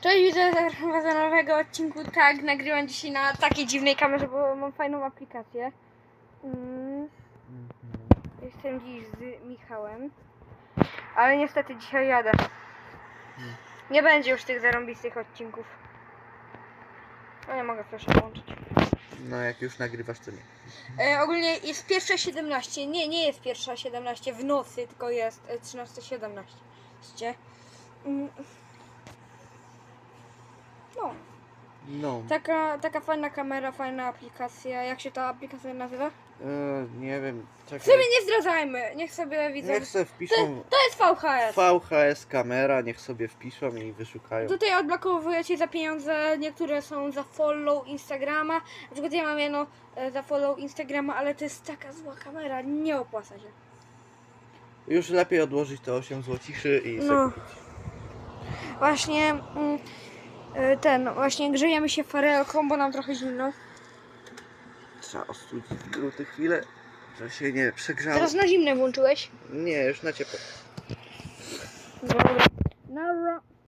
Cześć, widzę was do nowego odcinku. Tak, nagrywam dzisiaj na takiej dziwnej kamerze, bo mam fajną aplikację. Mm, jestem dziś z Michałem. Ale niestety dzisiaj jadę. Nie będzie już tych zarąbistych odcinków. No nie mogę proszę włączyć. No jak już nagrywasz to nie. E, ogólnie jest pierwsza 17. Nie, nie jest pierwsza 17 w nocy, tylko jest e, 13.17. Widzicie? Mm. No. No, Taka, taka fajna kamera, fajna aplikacja. Jak się ta aplikacja nazywa? e, nie wiem, czekaj. Sobie nie zdradzajmy, niech sobie widzą. Niech sobie wpiszą To jest VHS. VHS kamera, niech sobie wpiszą i wyszukają. Tutaj odblokowujecie za pieniądze, niektóre są za follow Instagrama. Na przykład ja mam jedno e, za follow Instagrama, ale to jest taka zła kamera, nie opłaca się. Już lepiej odłożyć te 8 złociszy i sobie No. kupić. Właśnie mm, ten, właśnie grzejemy się farelką, bo nam trochę zimno. Trzeba ostudzić druty chwilę, że się nie przegrzało. Teraz na zimne włączyłeś. Nie, już na ciepło. Dobra. Nara.